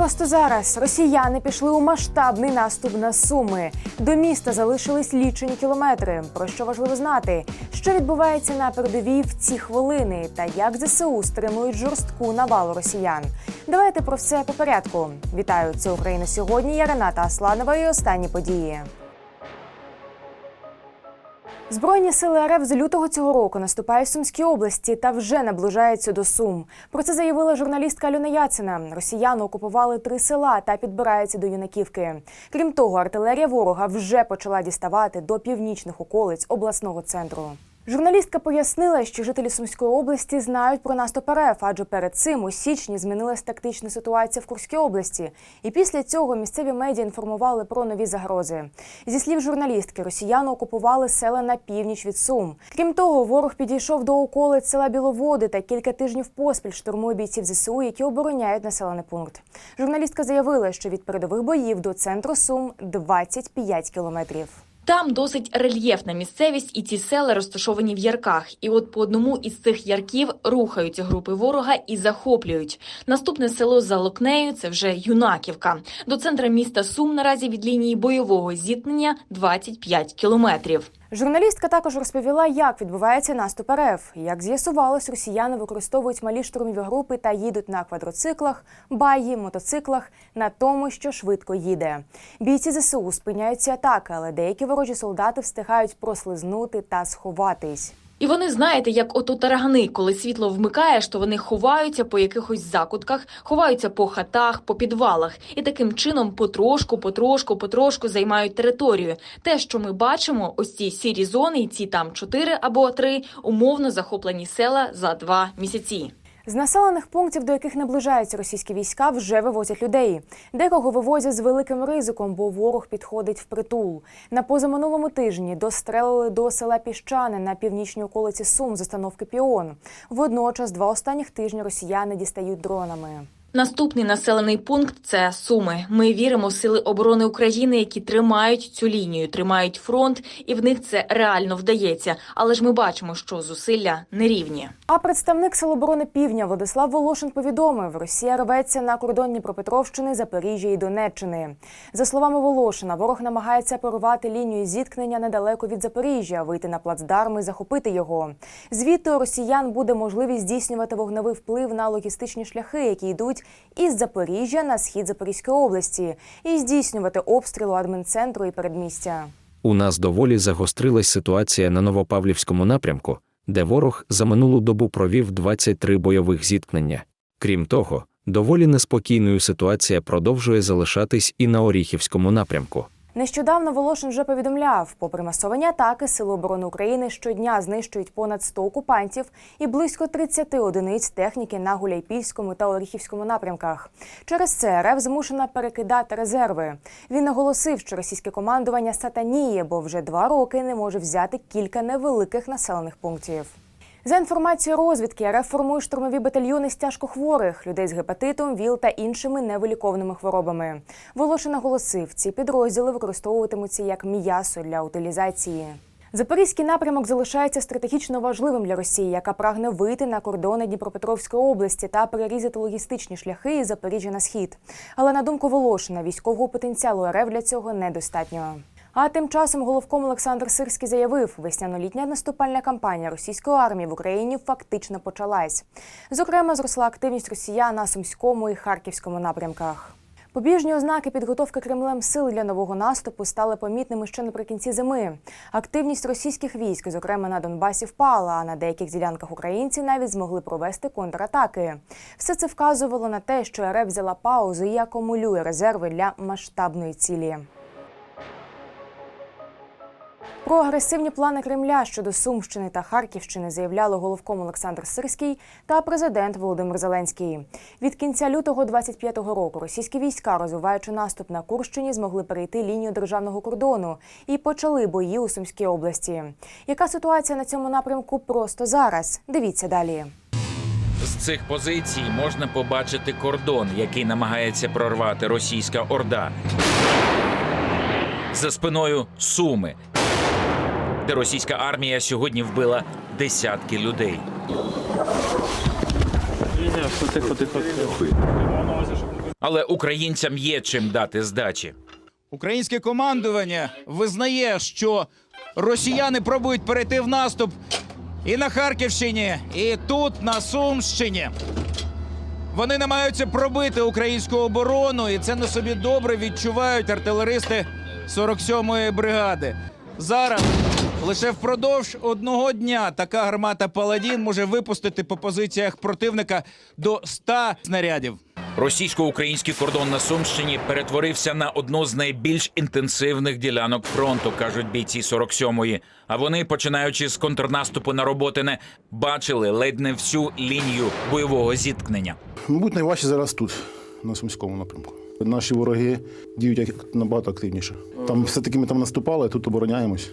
Просто зараз росіяни пішли у масштабний наступ на Суми. До міста залишились лічені кілометри. Про що важливо знати, що відбувається на передовій в ці хвилини, та як ЗСУ стримують жорстку навалу росіян. Давайте про все по порядку. Вітаю, це Україна сьогодні. Я Рената Асланова і останні події. Збройні сили РФ з лютого цього року наступають в Сумській області та вже наближаються до Сум. Про це заявила журналістка Альона Яцина. Росіяни окупували три села та підбираються до юнаківки. Крім того, артилерія ворога вже почала діставати до північних околиць обласного центру. Журналістка пояснила, що жителі Сумської області знають про наступ РФ, адже перед цим у січні змінилась тактична ситуація в Курській області. І після цього місцеві медіа інформували про нові загрози. Зі слів журналістки, росіяни окупували села на північ від Сум. Крім того, ворог підійшов до околиць села Біловоди та кілька тижнів поспіль штурмує бійців ЗСУ, які обороняють населений пункт. Журналістка заявила, що від передових боїв до центру Сум 25 кілометрів. Там досить рельєфна місцевість, і ці села розташовані в ярках. І от по одному із цих ярків рухаються групи ворога і захоплюють. Наступне село за Локнею це вже Юнаківка. До центра міста Сум наразі від лінії бойового зіткнення 25 кілометрів. Журналістка також розповіла, як відбувається наступ РФ. Як з'ясувалось, росіяни використовують малі штурмові групи та їдуть на квадроциклах, багі, мотоциклах на тому, що швидко їде. Бійці ЗСУ спиняють ці атаки, але деякі ворожі солдати встигають прослизнути та сховатись. І вони знаєте, як ото тарагани, коли світло вмикаєш, то вони ховаються по якихось закутках, ховаються по хатах, по підвалах, і таким чином потрошку, потрошку, потрошку займають територію. Те, що ми бачимо, ось ці сірі зони, і ці там чотири або три умовно захоплені села за два місяці. З населених пунктів, до яких наближаються російські війська, вже вивозять людей. Декого вивозять з великим ризиком, бо ворог підходить в притул. На позаминулому тижні дострелили до села Піщани на північній околиці Сум з установки Піон. Водночас два останніх тижні росіяни дістають дронами. Наступний населений пункт це Суми. Ми віримо в сили оборони України, які тримають цю лінію, тримають фронт, і в них це реально вдається. Але ж ми бачимо, що зусилля нерівні. А представник Сил оборони Півдня Владислав Волошин повідомив, Росія рветься на кордон Дніпропетровщини, Запоріжжя і Донеччини. За словами Волошина, ворог намагається порвати лінію зіткнення недалеко від Запоріжжя, вийти на плацдарм і захопити його. Звідти у росіян буде можливість здійснювати вогневий вплив на логістичні шляхи, які йдуть із Запоріжжя на схід Запорізької області, і здійснювати обстрілу адмінцентру і передмістя. У нас доволі загострилась ситуація на Новопавлівському напрямку, де ворог за минулу добу провів 23 бойових зіткнення. Крім того, доволі неспокійною ситуація продовжує залишатись і на Оріхівському напрямку. Нещодавно Волошин вже повідомляв, попри масовані атаки, Сили оборони України щодня знищують понад 100 окупантів і близько 30 одиниць техніки на Гуляйпільському та Оріхівському напрямках. Через це РФ змушена перекидати резерви. Він наголосив, що російське командування сатаніє, бо вже два роки не може взяти кілька невеликих населених пунктів. За інформацією розвідки, РФ формує штурмові батальйони з тяжкохворих, людей з гепатитом, ВІЛ та іншими невиліковними хворобами. Волошин наголосив, ці підрозділи використовуватимуться як м'ясо для утилізації. Запорізький напрямок залишається стратегічно важливим для Росії, яка прагне вийти на кордони Дніпропетровської області та перерізати логістичні шляхи із Запоріжжя на схід. Але на думку Волошина, військового потенціалу РФ для цього недостатньо. А тим часом головком Олександр Сирський заявив, весняно-літня наступальна кампанія російської армії в Україні фактично почалась. Зокрема, зросла активність росіян на Сумському і Харківському напрямках. Побіжні ознаки підготовки Кремлем сил для нового наступу стали помітними ще наприкінці зими. Активність російських військ, зокрема на Донбасі, впала, а на деяких ділянках українці навіть змогли провести контратаки. Все це вказувало на те, що РФ взяла паузу і акумулює резерви для масштабної цілі. Про агресивні плани Кремля щодо Сумщини та Харківщини заявляли головком Олександр Сирський та президент Володимир Зеленський. Від кінця лютого 25-го року російські війська, розвиваючи наступ на Курщині, змогли перейти лінію державного кордону і почали бої у Сумській області. Яка ситуація на цьому напрямку просто зараз? Дивіться далі. З цих позицій можна побачити кордон, який намагається прорвати російська орда. За спиною Суми, де російська армія сьогодні вбила десятки людей. Але українцям є чим дати здачі. Українське командування визнає, що росіяни пробують перейти в наступ і на Харківщині, і тут, на Сумщині. Вони намагаються пробити українську оборону, і це на собі добре відчувають артилеристи 47-ї бригади. Зараз лише впродовж одного дня така гармата Паладін може випустити по позиціях противника до 100 снарядів. Російсько-український кордон на Сумщині перетворився на одну з найбільш інтенсивних ділянок фронту, кажуть бійці 47-ї. А вони, починаючи з контрнаступу на Роботине, бачили ледь не всю лінію бойового зіткнення. Мабуть, найважче зараз тут, на Сумському напрямку. Наші вороги діють як набагато активніше. Там все-таки ми там наступали, а тут обороняємось.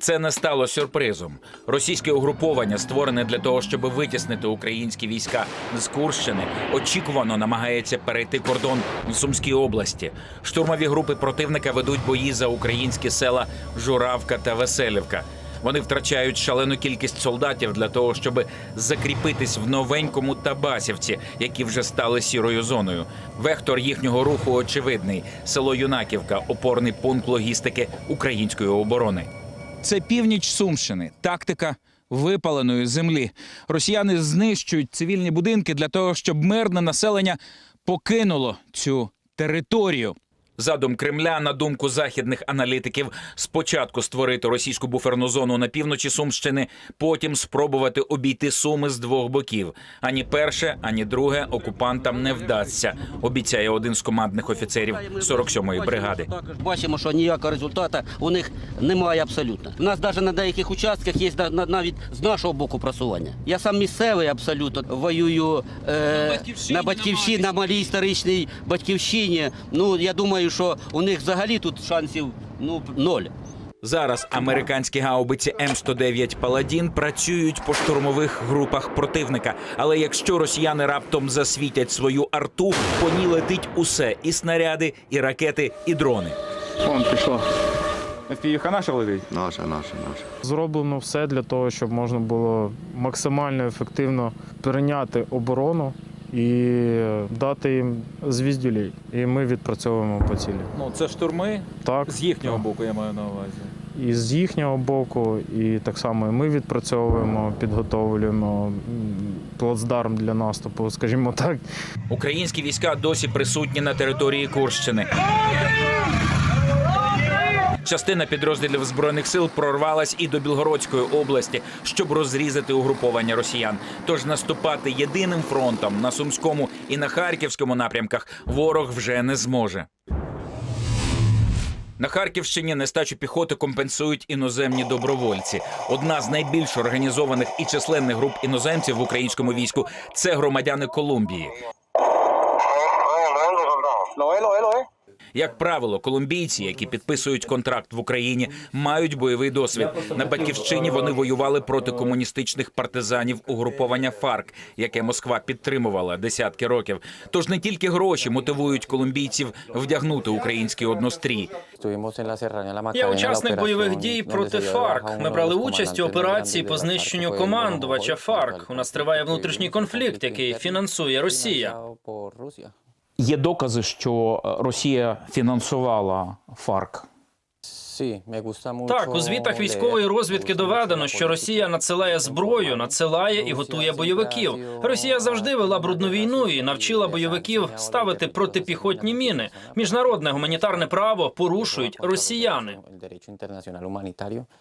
Це не стало сюрпризом. Російське угруповання, створене для того, щоб витіснити українські війська з Курщини, очікувано намагається перейти кордон в Сумській області. Штурмові групи противника ведуть бої за українські села Журавка та Веселівка. Вони втрачають шалену кількість солдатів для того, щоб закріпитись в новенькому Табасівці, які вже стали сірою зоною. Вектор їхнього руху очевидний: село Юнаківка, опорний пункт логістики української оборони. Це північ Сумщини, тактика випаленої землі. Росіяни знищують цивільні будинки для того, щоб мирне населення покинуло цю територію. Задум Кремля, на думку західних аналітиків, спочатку створити російську буферну зону на півночі Сумщини, потім спробувати обійти Суми з двох боків. Ані перше, ані друге окупантам не вдасться. Обіцяє один з командних офіцерів 47-ї бригади. Також бачимо, що ніякого результату у них немає абсолютно. У нас навіть на деяких участках є на- на- навіть з нашого боку просування. Я сам місцевий абсолютно воюю е, на батьківщині, на малій історичній батьківщині. Ну я думаю, що у них взагалі тут шансів ну ноль. Зараз американські гаубиці М109 Паладін працюють по штурмових групах противника. Але якщо росіяни раптом засвітять свою арту, по ній летить усе: і снаряди, і ракети, і дрони. Вон пішло. FPV наша летить? Наша, наша, наша. Зроблено все для того, щоб можна було максимально ефективно прийняти оборону і дати їм звіздюлей. І ми відпрацьовуємо по цілі. Ну, це штурми Так, з їхнього так. боку, я маю на увазі. і з їхнього боку, і так само і ми відпрацьовуємо, підготовлюємо плацдарм для наступу, скажімо так. Українські війська досі присутні на території Курщини. Частина підрозділів збройних сил прорвалась і до Білгородської області, щоб розрізати угруповання росіян. Тож наступати єдиним фронтом на сумському і на харківському напрямках ворог вже не зможе. На Харківщині нестачу піхоти компенсують іноземні добровольці. Одна з найбільш організованих і численних груп іноземців в українському війську це громадяни Колумбії. Як правило, колумбійці, які підписують контракт в Україні, мають бойовий досвід. На батьківщині вони воювали проти комуністичних партизанів угруповання ФАРК, яке Москва підтримувала десятки років. Тож не тільки гроші мотивують колумбійців вдягнути український однострій. Я учасник бойових дій проти ФАРК. Ми брали участь у операції по знищенню командувача ФАРК. У нас триває внутрішній конфлікт, який фінансує Росія. Є докази, що е, Росія фінансувала ФАРК. Так, у звітах військової розвідки доведено, що Росія надсилає зброю, надсилає і готує бойовиків. Росія завжди вела брудну війну і навчила бойовиків ставити протипіхотні міни. Міжнародне гуманітарне право порушують росіяни.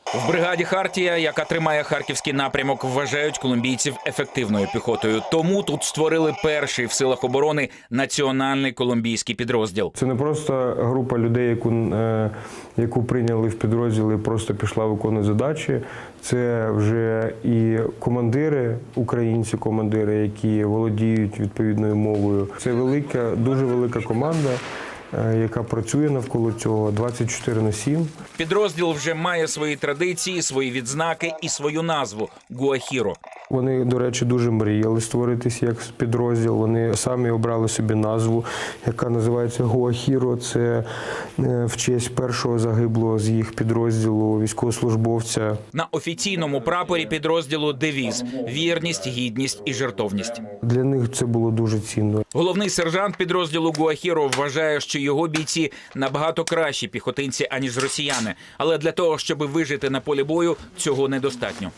В бригаді Хартія, яка тримає харківський напрямок, вважають колумбійців ефективною піхотою. Тому тут створили перший в силах оборони національний колумбійський підрозділ. Це не просто група людей, яку, е, яку прийняли в підрозділи, просто пішла виконувати задачі. Це вже і командири, українці, командири, які володіють відповідною мовою. Це велика, дуже велика команда, е, яка працює навколо цього 24 на 7. Підрозділ вже має свої традиції, свої відзнаки і свою назву Гуахіро. Вони, до речі, дуже мріяли створитися як підрозділ. Вони самі обрали собі назву, яка називається Гуахіро. Це е, в честь першого загиблого з їх підрозділу військовослужбовця. На офіційному прапорі підрозділу девіз вірність, гідність і жертовність. Для них це було дуже цінно. Головний сержант підрозділу Гуахіро вважає, що його бійці набагато кращі піхотинці аніж росіяни. Але для того, щоб вижити на полі бою, цього недостатньо.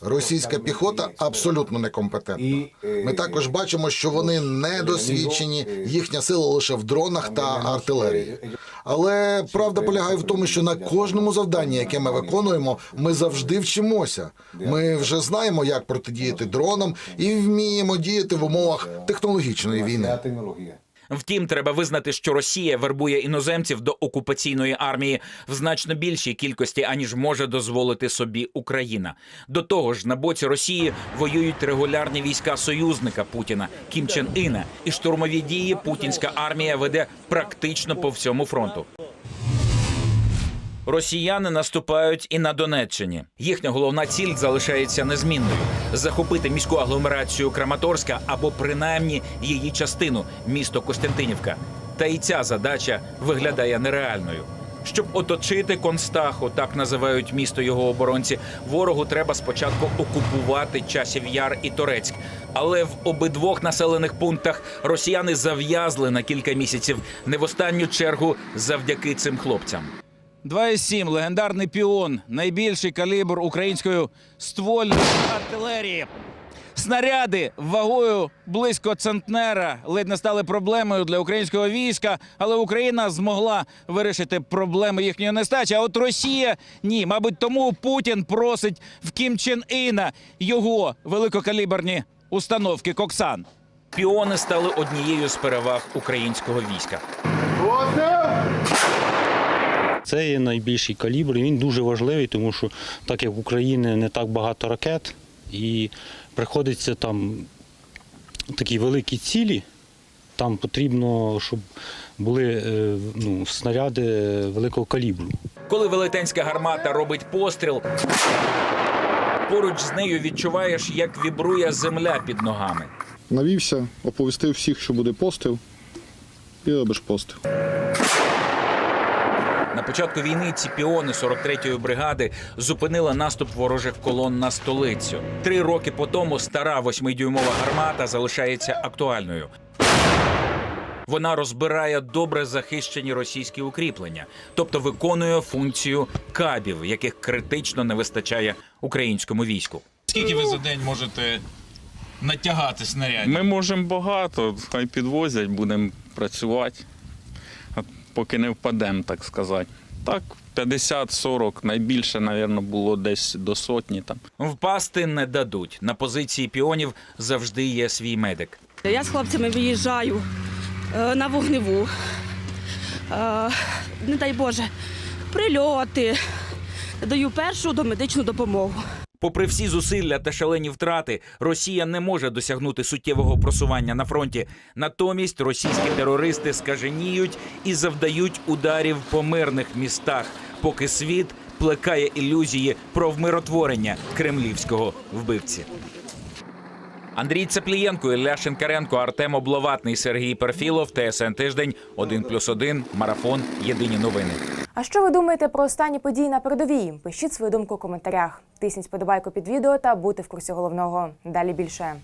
Російська піхота абсолютно некомпетентна. Ми також бачимо, що вони недосвідчені, їхня сила лише в дронах та артилерії. Але правда полягає в тому, що на кожному завданні, яке ми виконуємо, ми завжди вчимося. Ми вже знаємо, як протидіяти дронам, і вміємо діяти в умовах технологічної війни. Втім, треба визнати, що Росія вербує іноземців до окупаційної армії в значно більшій кількості, аніж може дозволити собі Україна. До того ж, на боці Росії воюють регулярні війська союзника Путіна Кім Чен Іна, і штурмові дії путінська армія веде практично по всьому фронту. Росіяни наступають і на Донеччині. Їхня головна ціль залишається незмінною: захопити міську агломерацію Краматорська або принаймні її частину місто Костянтинівка. Та і ця задача виглядає нереальною. Щоб оточити Констаху, так називають місто його оборонці, ворогу треба спочатку окупувати часів яр і Торецьк. Але в обидвох населених пунктах росіяни зав'язли на кілька місяців, не в останню чергу завдяки цим хлопцям. 2,7 – легендарний піон, найбільший калібр української ствольної артилерії. Снаряди вагою близько центнера ледь не стали проблемою для українського війська, але Україна змогла вирішити проблеми їхньої нестачі. А от Росія ні. Мабуть, тому Путін просить в Кім Чен Іна його великокаліберні установки Коксан. Піони стали однією з переваг українського війська. Це є найбільший калібр. і Він дуже важливий, тому що так як в Україні не так багато ракет, і приходиться там такі великі цілі, там потрібно, щоб були е, ну, снаряди великого калібру. Коли велетенська гармата робить постріл, поруч з нею відчуваєш, як вібрує земля під ногами. Навівся, оповістив всіх, що буде постріл, і робиш постріл. Початку війни ці піони 43-ї бригади зупинили наступ ворожих колон на столицю. Три роки по тому стара восьмидюймова гармата залишається актуальною. Вона розбирає добре захищені російські укріплення, тобто виконує функцію кабів, яких критично не вистачає українському війську. Скільки ви за день можете натягати снарядів? Ми можемо багато, хай підвозять, будемо працювати, поки не впадемо, так сказати. Так, 50-40, найбільше, мабуть, було десь до сотні там. Впасти не дадуть. На позиції піонів завжди є свій медик. Я з хлопцями виїжджаю е, на вогневу. Е, не дай Боже, прильоти. Даю першу домедичну допомогу. Попри всі зусилля та шалені втрати, Росія не може досягнути суттєвого просування на фронті. Натомість російські терористи скаженіють і завдають ударів по мирних містах, поки світ плекає ілюзії про вмиротворення кремлівського вбивці. Андрій Цеплієнко, Ілля Шинкаренко, Артем Обловатний, Сергій Перфілов, ТСН Тиждень, 1+,1, Марафон. Єдині новини. А що ви думаєте про останні події на передовій? Пишіть свою думку у коментарях. Тисніть подобайку під відео та будьте в курсі головного. Далі більше.